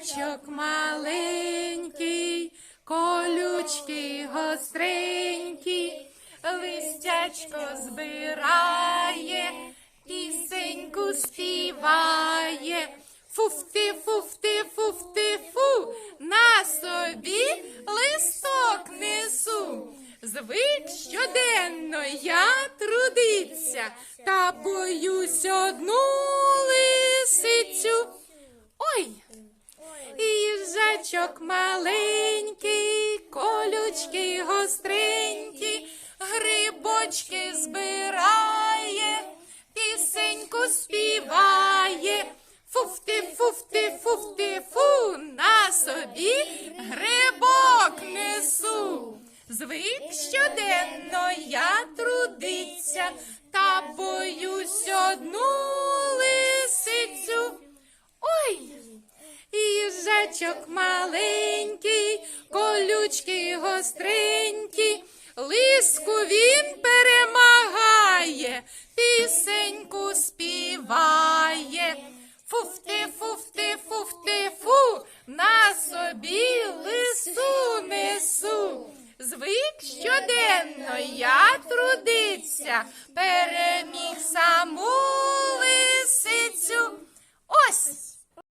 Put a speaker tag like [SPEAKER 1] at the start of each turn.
[SPEAKER 1] їжачок маленький, колючки гостренькі, листячко збирає, пісеньку співає. Фуфти, фуфти, фуфти, фу, на собі листок несу. Звик щоденно я трудиться, та боюсь одну їжачок маленький, колючки гостренькі, грибочки збирає, пісеньку співає. Фуфти, фуфти, фуфти, фу, на собі грибок несу. Звик щоденно я трудиться, та боюсь одну їжачок маленький, колючки гостренькі, лиску він перемагає, пісеньку співає. Фуфти, фуфти, фуфти, фу, на собі лису несу. Звик щоденно я трудиться, переміг саму